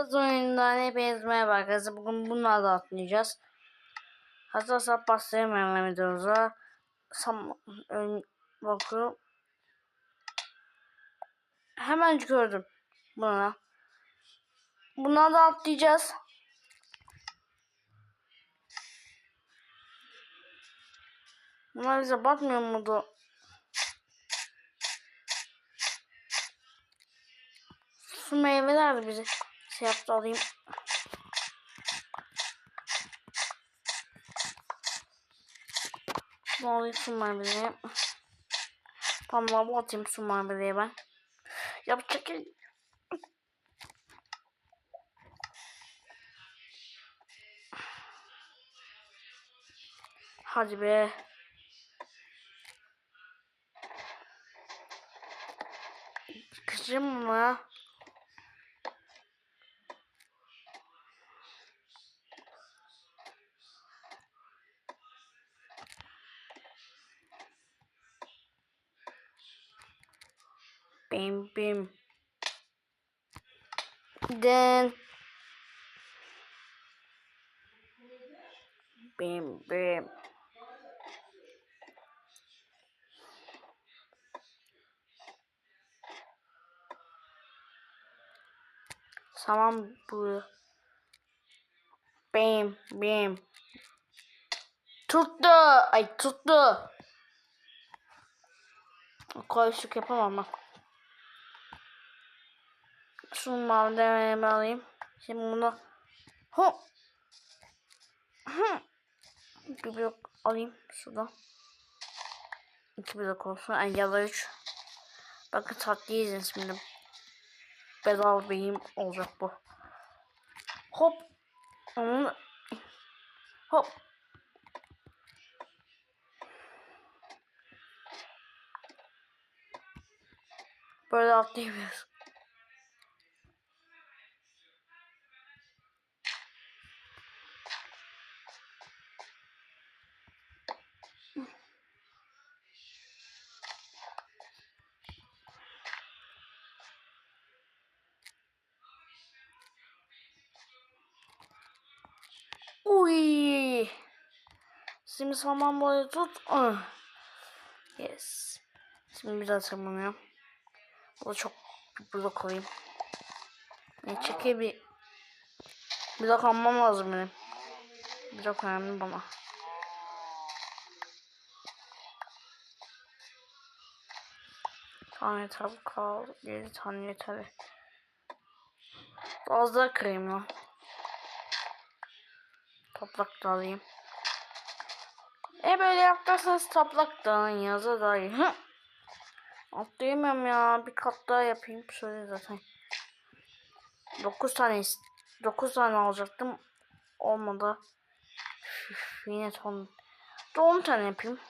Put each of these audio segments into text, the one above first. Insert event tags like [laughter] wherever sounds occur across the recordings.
Kız oyundan hepiniz merhaba arkadaşlar. Bugün bunları da atlayacağız. Hazırsak başlayalım hemen videomuza. Sam bakıyorum. Hemen gördüm bunu. Bunları da atlayacağız. Bunlar bize bakmıyor muydu? Şu meyveler bize şey yaptı alayım. Ne alayım şu meyveleri. Tamam bu atayım şu meyveleri ben. Yapacak Hadi be. Kızım mı? Bim bim. Then. Bim bim. Tamam bu. Bim bim. Tuttu. Ay tuttu. Koyuşluk yapamam ben. Şunu alayım. Şimdi bunu hop Hı. bir blok alayım şuradan. İki blok olsun. Da üç. Bakın tatlı yiyeceğiz şimdi. Bedava beyim olacak bu. Hop. Onu hop. Böyle atlayabiliyoruz. Uy. Şimdi saman boyu tut. Ah. Yes. Şimdi bir daha tırmanıyorum. Bu çok blok alayım. Ne çekeyim bir blok almam lazım benim. Blok önemli bana. Tane yeter bu kal. 7 tane yeter. Az daha kırayım lan. Toprak da alayım. E böyle yaparsanız toprak da alın yazı da iyi. Hı. Atlayamam ya. Bir kat daha yapayım. Şöyle zaten. 9 tane 9 tane alacaktım. Olmadı. Üf, yine ton. 10 tane yapayım.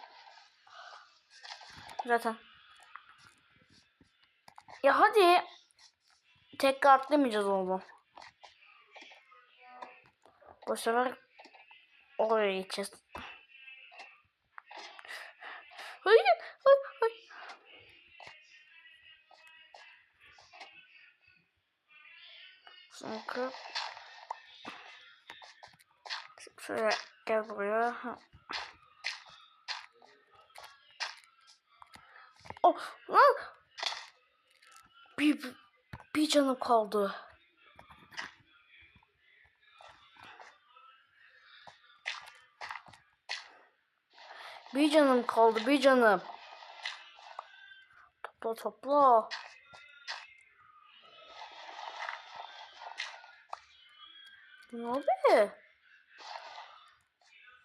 Zaten. Ya hadi. Tekrar atlamayacağız oğlum. Bu sefer oraya gideceğiz. Hayır, hayır, hayır. Çünkü şöyle gel buraya. Oh, lan! Bir, bir canım kaldı. Bir canım kaldı, bir canım. Topla topla. Ne oldu?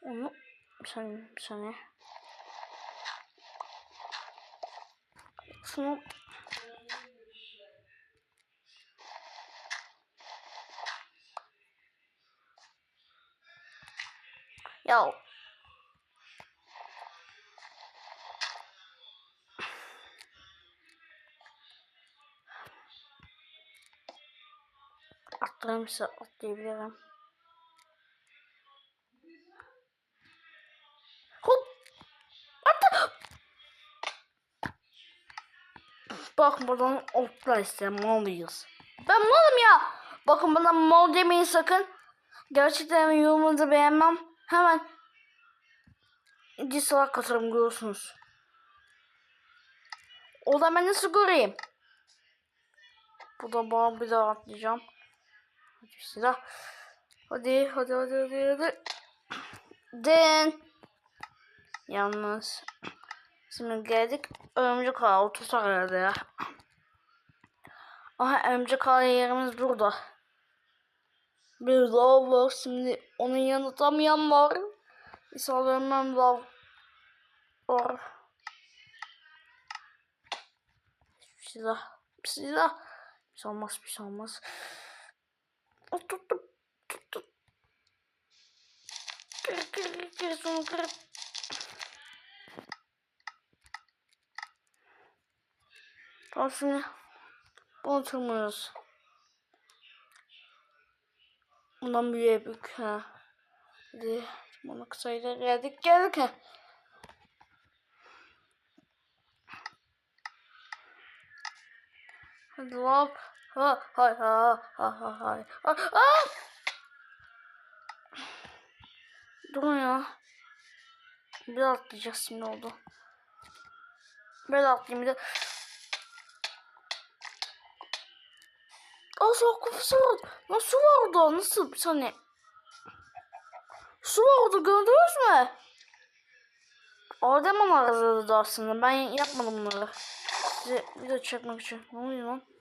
Onu bir saniye, bir saniye. Şunu Ya atlamışsa atlayabilirim. Hop! Atla! Bak buradan otla işte malıyız. Ben malım ya. Bakın bana mal demeyin sakın. Gerçekten yorumunuzu beğenmem. Hemen dislike atarım görüyorsunuz. O da ben nasıl göreyim? Bu da bana bir daha atlayacağım. Hadi silah. Hadi hadi hadi hadi hadi. Den. Yalnız. Şimdi geldik örümcek ağı otursak herhalde ya. Aha örümcek ağı yerimiz burada. Bir lav var şimdi onun yanında tam yan var. İnsanlarından lav var. Silah. Silah. Bir şey olmaz bir şey olmaz. Oh, tuttum. Kır kır kır kır şunu kır. Tamam şimdi bunu tırmıyoruz. Bundan büyüğe büyük ha. Hadi bunu kısayla geldik geldik ha. Hadi hop. Ha hay ha ha ha hay. Ah, ah! Durun ya. Bir daha atlayacağız şimdi oldu. Böyle atlayayım bir de. Aa su akıbısı vardı. Nasıl vardı? Nasıl? Bir saniye. Su vardı gördünüz mü? Adem ama arızaladı aslında. Ben yapmadım bunları. Size video çekmek için. Ne oluyor lan?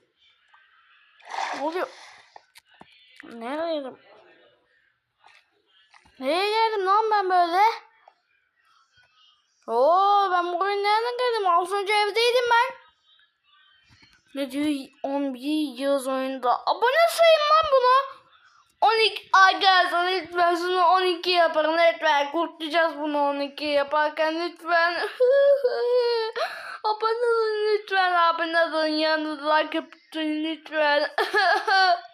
Ne oluyor? Nereye geldim? Nereye geldim lan ben böyle? Oo ben bu oyun nereden geldim? Az önce evdeydim ben. Ne diyor 11 yıl oyunda. Abone sayın lan bunu. 12 arkadaşlar lütfen şunu 12 yaparım lütfen kurtulacağız bunu 12 yaparken lütfen [laughs] abone olun lütfen abone olun yanınıza like lütfen [laughs]